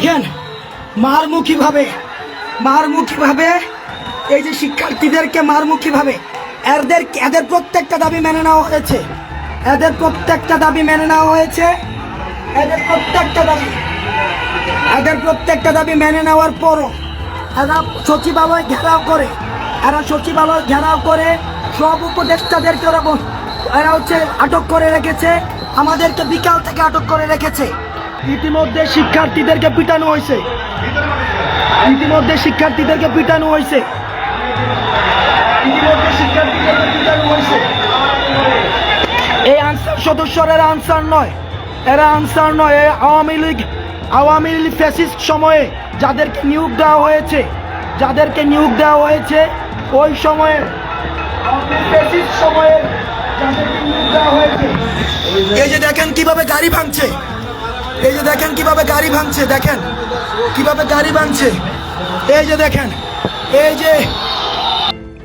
দেখেন, মারমুখীভাবে মারমুখীভাবে এই যে শিক্ষার্থীদেরকে মারমুখীভাবে, এদের এদের প্রত্যেকটা দাবি মেনে নেওয়া হয়েছে। এদের প্রত্যেকটা দাবি মেনে নেওয়া হয়েছে। এদের প্রত্যেকটা দাবি, এদের প্রত্যেকটা দাবি মেনে নেওয়ার পরও এরা সচিবালয় ঘেরাও করে, এরা সচিবালয় ঘেরাও করে, সব উপদেষ্টাদেরকে ওরা ব- এরা হচ্ছে আটক করে রেখেছে, আমাদেরকে বিকাল থেকে আটক করে রেখেছে। ইতিমধ্যে শিক্ষার্থীদেরকে পিটানো হয়েছে। ইতিমধ্যে শিক্ষার্থীদেরকে পিটানো হয়েছে। হয়েছে। এই আনসার সদস্যরা এরা আনসার নয়। এরা আনসার নয়। এই আওয়ামী লীগ আওয়ামী লীগ ফ্যাসিস্ট সময়ে যাদেরকে নিয়োগ দেওয়া হয়েছে, যাদেরকে নিয়োগ দেওয়া হয়েছে, ওই সময়ে সময়ে নিয়োগ দেওয়া হয়েছে। এই যে দেখেন কীভাবে গাড়ি ভাঙছে। এই যে দেখেন কীভাবে গাড়ি ভাঙছে, দেখেন। কীভাবে গাড়ি ভাঙছে। এই যে দেখেন, এই যে।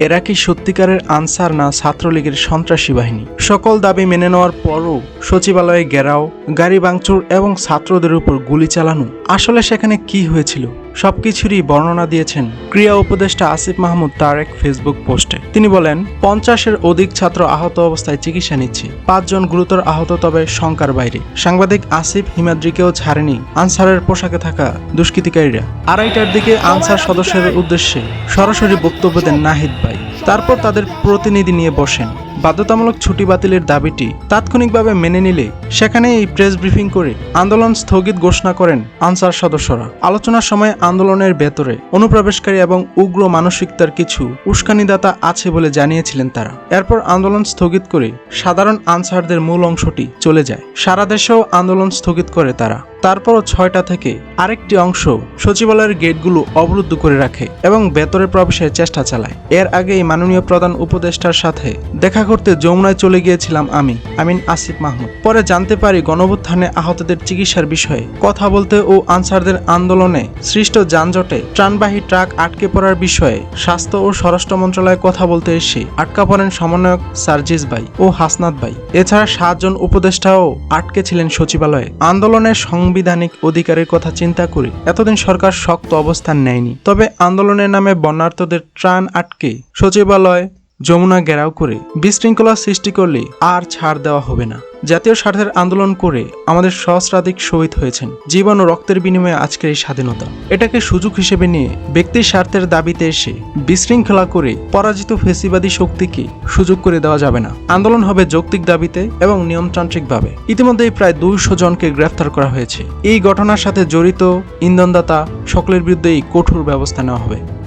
এরা কি সত্যিকারের আনসার না ছাত্রলীগের সন্ত্রাসী বাহিনী? সকল দাবি মেনে নেওয়ার পরও সচিবালয়ে গেরাও গাড়ি ভাঙচুর এবং ছাত্রদের উপর গুলি চালানো, আসলে সেখানে কি হয়েছিল? সবকিছুরই বর্ণনা দিয়েছেন ক্রিয়া উপদেষ্টা আসিফ মাহমুদ তার এক ফেসবুক পোস্টে। তিনি বলেন, পঞ্চাশের অধিক ছাত্র আহত অবস্থায় চিকিৎসা নিচ্ছে। পাঁচজন গুরুতর আহত, তবে শঙ্কার বাইরে। সাংবাদিক আসিফ হিমাদ্রিকেও ছাড়েনি আনসারের পোশাকে থাকা দুষ্কৃতিকারীরা। আড়াইটার দিকে আনসার সদস্যদের উদ্দেশ্যে সরাসরি বক্তব্য দেন নাহিদ ভাই। তারপর তাদের প্রতিনিধি নিয়ে বসেন। বাধ্যতামূলক ছুটি বাতিলের দাবিটি তাৎক্ষণিকভাবে মেনে নিলে সেখানে এই প্রেস ব্রিফিং করে আন্দোলন স্থগিত ঘোষণা করেন আনসার সদস্যরা। আলোচনার সময় আন্দোলনের ভেতরে অনুপ্রবেশকারী এবং উগ্র মানসিকতার কিছু উস্কানিদাতা আছে বলে জানিয়েছিলেন তারা। এরপর আন্দোলন স্থগিত করে সাধারণ আনসারদের মূল অংশটি চলে যায়। সারা দেশেও আন্দোলন স্থগিত করে তারা। তারপরও ছয়টা থেকে আরেকটি অংশ সচিবালয়ের গেটগুলো অবরুদ্ধ করে রাখে এবং ভেতরে প্রবেশের চেষ্টা চালায়। এর আগেই মাননীয় প্রধান উপদেষ্টার সাথে দেখা করতে যমুনায় চলে গিয়েছিলাম আমি আমিন আসিফ মাহমুদ। পরে জানতে পারি গণভুত্থানে আহতদের চিকিৎসার বিষয়ে। কথা বলতে ও আনসারদের আন্দোলনে সৃষ্ট যানজটে ত্রাণবাহী ট্রাক আটকে পড়ার বিষয়ে স্বাস্থ্য ও স্বরাষ্ট্র মন্ত্রণালয়ে কথা বলতে এসে আটকা পড়েন সমন্বয়ক সার্জিস ভাই ও হাসনাত ভাই। এছাড়া সাতজন উপদেষ্টাও আটকে ছিলেন সচিবালয়ে। আন্দোলনের সাংবিধানিক অধিকারের কথা চিন্তা করে এতদিন সরকার শক্ত অবস্থান নেয়নি। তবে আন্দোলনের নামে বন্যার্থদের ত্রাণ আটকে সচিবালয় যমুনা ঘেরাও করে বিশৃঙ্খলা সৃষ্টি করলে আর ছাড় দেওয়া হবে না। জাতীয় স্বার্থের আন্দোলন করে আমাদের সহস্রাধিক শহীদ হয়েছেন। জীবন ও রক্তের বিনিময়ে আজকের এই স্বাধীনতা। এটাকে সুযোগ হিসেবে নিয়ে ব্যক্তির স্বার্থের দাবিতে এসে বিশৃঙ্খলা করে পরাজিত ফেসিবাদী শক্তিকে সুযোগ করে দেওয়া যাবে না। আন্দোলন হবে যৌক্তিক দাবিতে এবং নিয়মতান্ত্রিকভাবে। ইতিমধ্যেই প্রায় দুইশো জনকে গ্রেফতার করা হয়েছে। এই ঘটনার সাথে জড়িত ইন্ধনদাতা সকলের বিরুদ্ধেই কঠোর ব্যবস্থা নেওয়া হবে।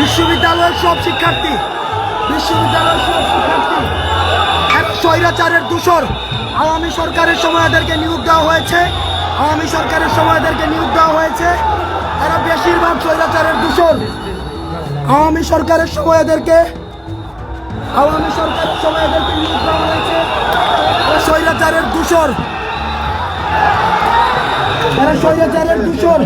বিশ্ববিদ্যালয়ের সব শিক্ষার্থী, বিশ্ববিদ্যালয়ের সব শিক্ষার্থী স্বৈরাচারের দূষর। আওয়ামী সরকারের সময় এদেরকে নিয়োগ দেওয়া হয়েছে। আওয়ামী সরকারের সময় এদেরকে নিয়োগ দেওয়া হয়েছে। এরা বেশিরভাগ স্বৈরাচারের দূষর। আওয়ামী সরকারের সময় এদেরকে, আওয়ামী সরকারের সময় এদেরকে নিয়োগ দেওয়া হয়েছে। এরা স্বৈরাচারের দূষর। এরা স্বৈরাচারের দূষর।